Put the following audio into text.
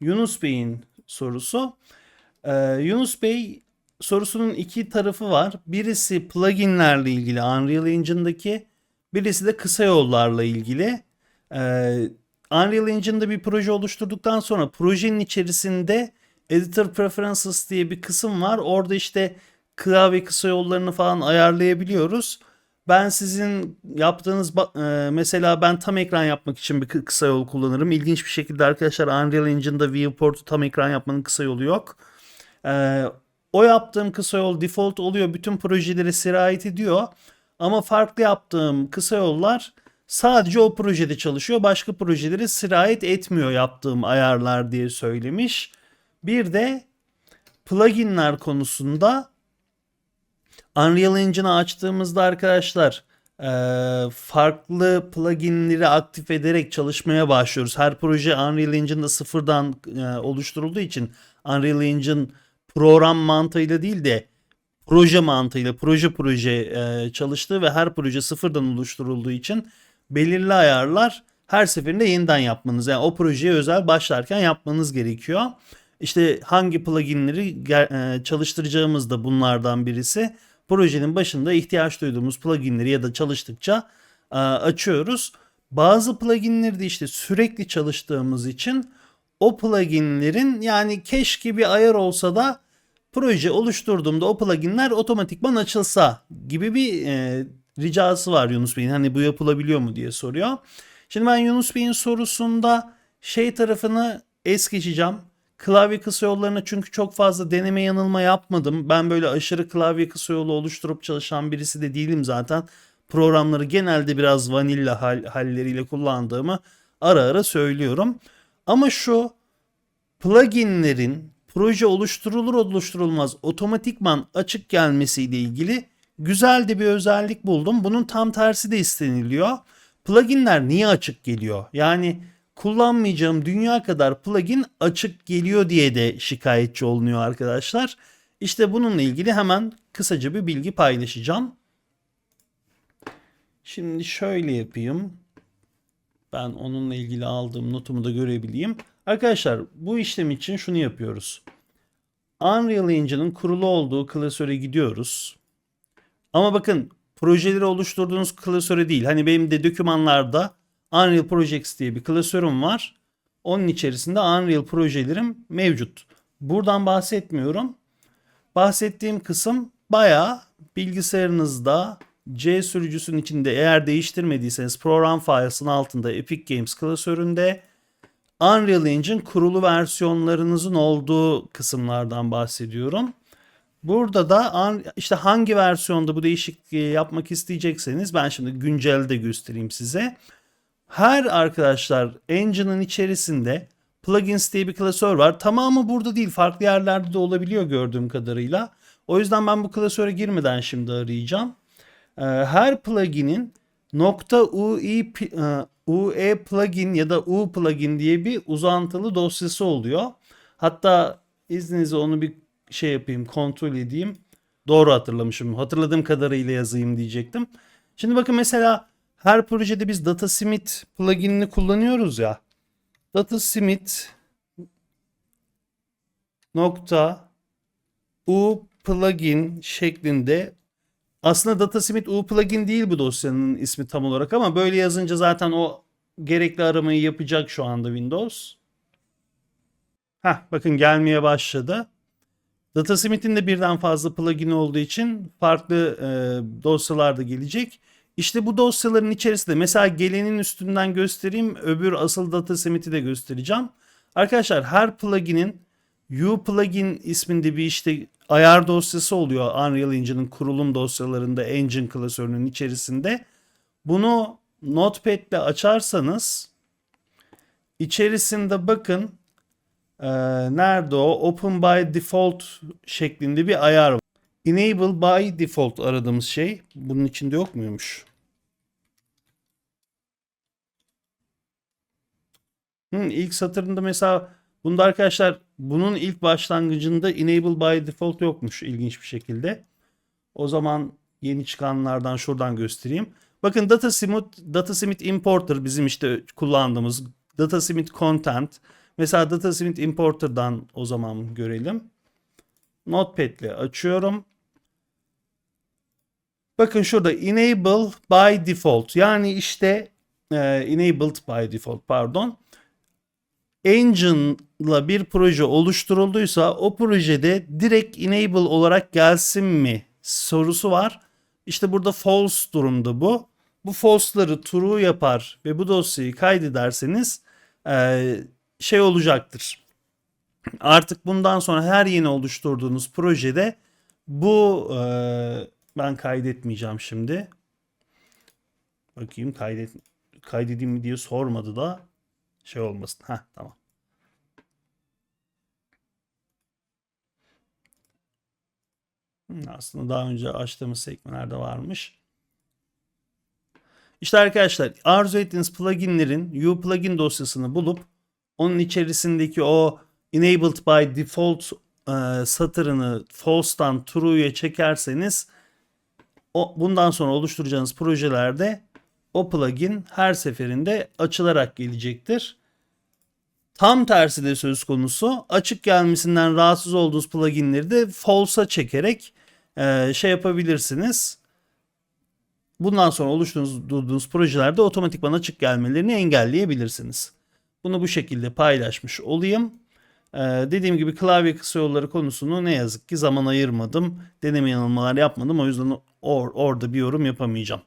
Yunus Bey'in sorusu. Ee, Yunus Bey sorusunun iki tarafı var. Birisi pluginlerle ilgili Unreal Engine'daki, birisi de kısa yollarla ilgili. Ee, Unreal Engine'da bir proje oluşturduktan sonra projenin içerisinde Editor Preferences diye bir kısım var. Orada işte klavye kısa yollarını falan ayarlayabiliyoruz. Ben sizin yaptığınız e, mesela ben tam ekran yapmak için bir kı- kısa yol kullanırım. İlginç bir şekilde arkadaşlar Unreal Engine'da viewport'u tam ekran yapmanın kısa yolu yok. Ee, o yaptığım kısa yol default oluyor. Bütün projelere sirayet ediyor. Ama farklı yaptığım kısa yollar sadece o projede çalışıyor. Başka projelere sirayet etmiyor yaptığım ayarlar diye söylemiş. Bir de pluginler konusunda Unreal Engine'ı açtığımızda arkadaşlar farklı pluginleri aktif ederek çalışmaya başlıyoruz. Her proje Unreal Engine'da sıfırdan oluşturulduğu için Unreal Engine program mantığıyla değil de proje mantığıyla proje proje çalıştığı ve her proje sıfırdan oluşturulduğu için belirli ayarlar her seferinde yeniden yapmanız yani o projeye özel başlarken yapmanız gerekiyor. İşte hangi pluginleri çalıştıracağımız da bunlardan birisi. Projenin başında ihtiyaç duyduğumuz pluginleri ya da çalıştıkça eee, açıyoruz. Bazı pluginleri de işte sürekli çalıştığımız için o pluginlerin yani keşke bir ayar olsa da proje oluşturduğumda o pluginler otomatikman açılsa gibi bir e, ricası var Yunus Bey'in. Hani bu yapılabiliyor mu diye soruyor. Şimdi ben Yunus Bey'in sorusunda şey tarafını es geçeceğim. Klavye kısa yollarına çünkü çok fazla deneme yanılma yapmadım. Ben böyle aşırı klavye kısa yolu oluşturup çalışan birisi de değilim zaten. Programları genelde biraz vanilla hal, halleriyle kullandığımı ara ara söylüyorum. Ama şu pluginlerin proje oluşturulur oluşturulmaz otomatikman açık gelmesiyle ilgili güzel de bir özellik buldum. Bunun tam tersi de isteniliyor. Pluginler niye açık geliyor? Yani kullanmayacağım dünya kadar plugin açık geliyor diye de şikayetçi olunuyor arkadaşlar. İşte bununla ilgili hemen kısaca bir bilgi paylaşacağım. Şimdi şöyle yapayım. Ben onunla ilgili aldığım notumu da görebileyim. Arkadaşlar bu işlem için şunu yapıyoruz. Unreal Engine'ın kurulu olduğu klasöre gidiyoruz. Ama bakın projeleri oluşturduğunuz klasöre değil. Hani benim de dokümanlarda Unreal Projects diye bir klasörüm var. Onun içerisinde Unreal projelerim mevcut. Buradan bahsetmiyorum. Bahsettiğim kısım bayağı bilgisayarınızda C sürücüsünün içinde eğer değiştirmediyseniz program files'ın altında Epic Games klasöründe Unreal Engine kurulu versiyonlarınızın olduğu kısımlardan bahsediyorum. Burada da işte hangi versiyonda bu değişikliği yapmak isteyecekseniz ben şimdi güncelde göstereyim size. Her arkadaşlar engine'ın içerisinde plugins diye bir klasör var. Tamamı burada değil farklı yerlerde de olabiliyor gördüğüm kadarıyla. O yüzden ben bu klasöre girmeden şimdi arayacağım. Ee, Her plugin'in .ui p- e, UE plugin ya da U plugin diye bir uzantılı dosyası oluyor. Hatta izninizle onu bir şey yapayım, kontrol edeyim. Doğru hatırlamışım. Hatırladığım kadarıyla yazayım diyecektim. Şimdi bakın mesela her projede biz DataSmith pluginini kullanıyoruz ya. DataSmith nokta U plugin şeklinde aslında DataSmith U plugin değil bu dosyanın ismi tam olarak ama böyle yazınca zaten o gerekli aramayı yapacak şu anda Windows. Heh, bakın gelmeye başladı. DataSmith'in de birden fazla plugin olduğu için farklı e, dosyalar gelecek. İşte bu dosyaların içerisinde mesela gelenin üstünden göstereyim öbür asıl DataSmith'i de göstereceğim. Arkadaşlar her pluginin U plugin isminde bir işte ayar dosyası oluyor Unreal Engine'ın kurulum dosyalarında Engine klasörünün içerisinde. Bunu Notepad açarsanız içerisinde bakın ee, nerede o? Open by default şeklinde bir ayar var. Enable by default aradığımız şey. Bunun içinde yok muymuş? Hı, ilk satırında mesela bunda arkadaşlar bunun ilk başlangıcında enable by default yokmuş ilginç bir şekilde. O zaman yeni çıkanlardan şuradan göstereyim. Bakın DataSmith, DataSmith Importer bizim işte kullandığımız DataSmith Content Mesela DataSmith Importer'dan o zaman görelim. Notepad ile açıyorum. Bakın şurada enable by default yani işte e, enabled by default pardon. Engine'la bir proje oluşturulduysa o projede direkt enable olarak gelsin mi sorusu var. İşte burada false durumda bu. Bu false'ları true yapar ve bu dosyayı kaydederseniz e, şey olacaktır. Artık bundan sonra her yeni oluşturduğunuz projede bu e, ben kaydetmeyeceğim şimdi. Bakayım kaydet kaydedeyim mi diye sormadı da şey olmasın. Ha tamam. Aslında daha önce açtığımız sekmelerde varmış. İşte arkadaşlar arzu ettiğiniz pluginlerin U plugin dosyasını bulup onun içerisindeki o enabled by default e, satırını false'tan true'ya çekerseniz o, bundan sonra oluşturacağınız projelerde o plugin her seferinde açılarak gelecektir. Tam tersi de söz konusu. Açık gelmesinden rahatsız olduğunuz pluginleri de false'a çekerek e, şey yapabilirsiniz. Bundan sonra oluşturduğunuz projelerde otomatikman açık gelmelerini engelleyebilirsiniz. Bunu bu şekilde paylaşmış olayım. Ee, dediğim gibi klavye kısa yolları konusunu ne yazık ki zaman ayırmadım. Deneme yanılmalar yapmadım. O yüzden or- orada bir yorum yapamayacağım.